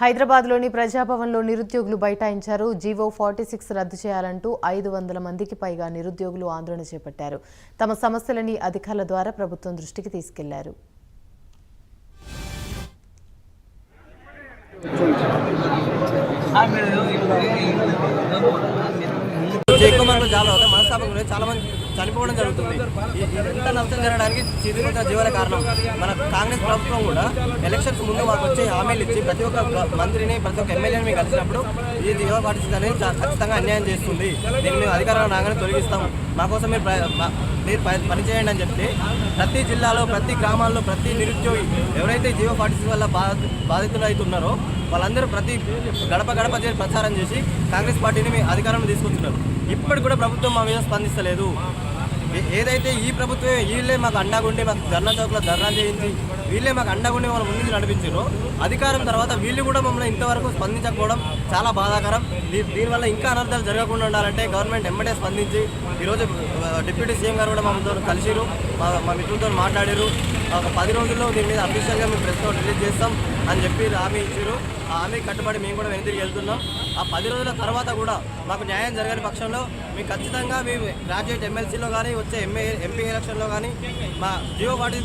హైదరాబాద్లోని ప్రజాభవన్లో నిరుద్యోగులు బైఠాయించారు GO forty six రద్దు చేయాలంటూ ఐదు వందల మందికి పైగా నిరుద్యోగులు ఆందోళన చేపట్టారు తమ సమస్యలని అధికారుల ద్వారా ప్రభుత్వం దృష్టికి తీసుకెళ్ళారు చాలా మనస్తాపం గురించి చాలా మంది చనిపోవడం జరుగుతుంది. ఇంత నష్టం జరగడానికి చీతికొచ్చిన జీవన కారణం. మన కాంగ్రెస్ ప్రభుత్వం కూడా ఎలక్షన్స్ ముందు మాకు వచ్చే హామీలు ఇచ్చి ప్రతి ఒక్క మంత్రిని ప్రతి ఒక్క ఎమ్మెల్యేని మేము కలిసినప్పుడు ఈ జీవ పాటిస్తుంది అనేది ఖచ్చితంగా అన్యాయం చేస్తుంది. దీన్ని మేము అధికారంలో రాగానే తొలగిస్తాం మాకోసం మీరు మీరు పనిచేయండి అని చెప్తే ప్రతి జిల్లాలో ప్రతి గ్రామాల్లో ప్రతి నిరుద్యోగి ఎవరైతే జీవ పాటిస్ వల్ల బాధ బాధితులు అవుతున్నారో వాళ్ళందరూ ప్రతి గడప గడప చేసి ప్రచారం చేసి కాంగ్రెస్ పార్టీని మీ అధికారంలో తీసుకొచ్చున్నారు. ఇప్పటికి కూడా ప్రభుత్వం మా మీద స్పందిస్తలేదు. ఏదైతే ఈ ప్రభుత్వం వీళ్ళే మాకు అండగుండి మాకు ధర్నా చౌక్లో ధర్నా చేయించి వీళ్ళే మాకు అండగుండి వాళ్ళ ముందుకు నడిపించారు అధికారం తర్వాత వీళ్ళు కూడా మమ్మల్ని ఇంతవరకు స్పందించకపోవడం చాలా బాధాకరం. దీ- దీనివల్ల ఇంకా అనర్థాలు జరగకుండా ఉండాలంటే గవర్నమెంట్ ఎమ్మటే స్పందించి ఈరోజు డిప్యూటీ సీఎం గారు కూడా మమ్మల్తో కలిసిరు మా మా మిత్రులతో మాట్లాడారు ఒక పది రోజుల్లో దీని మీద అఫీషియల్గా మేము ప్రెస్ నోట్ రిలీజ్ చేస్తాం అని చెప్పి హామీ ఇచ్చారు హామీ కట్టుబడి మేము కూడా వెనుతిరిగి వెళ్తున్నాం. ఆ పది రోజుల తర్వాత కూడా మాకు న్యాయం జరగని పక్షంలో మేము ఖచ్చితంగా మేము గ్రాడ్యుయేట్ ఎమ్మెల్సీలో కానీ వచ్చే ఎంఏ ఎంపీ ఎలక్షన్లో కానీ మా జియో పార్టీ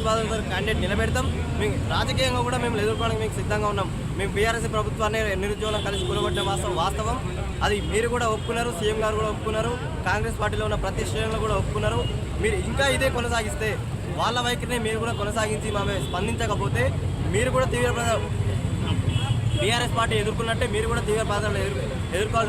క్యాండిడేట్ నిలబెడతాం. మేము రాజకీయంగా కూడా మేము ఎదుర్కోవడానికి మీకు సిద్ధంగా ఉన్నాం. మేము బీఆర్ఎస్ ప్రభుత్వాన్ని నిరుద్యోగం కలిసి కూలగొట్టిన వాస్తవం వాస్తవం. అది మీరు కూడా ఒప్పుకున్నారు సీఎం గారు కూడా ఒప్పుకున్నారు కాంగ్రెస్ పార్టీలో ఉన్న ప్రతి శ్రేణులు కూడా ఒప్పుకున్నారు. మీరు ఇంకా ఇదే కొనసాగిస్తే వాళ్ళ వైఖరిని మీరు కూడా కొనసాగించి మామే స్పందించకపోతే మీరు కూడా తీవ్ర బీఆర్ఎస్ పార్టీ ఎదుర్కొన్నట్టే మీరు కూడా తీవ్ర బాధలు ఎదుర్కోవాల్సి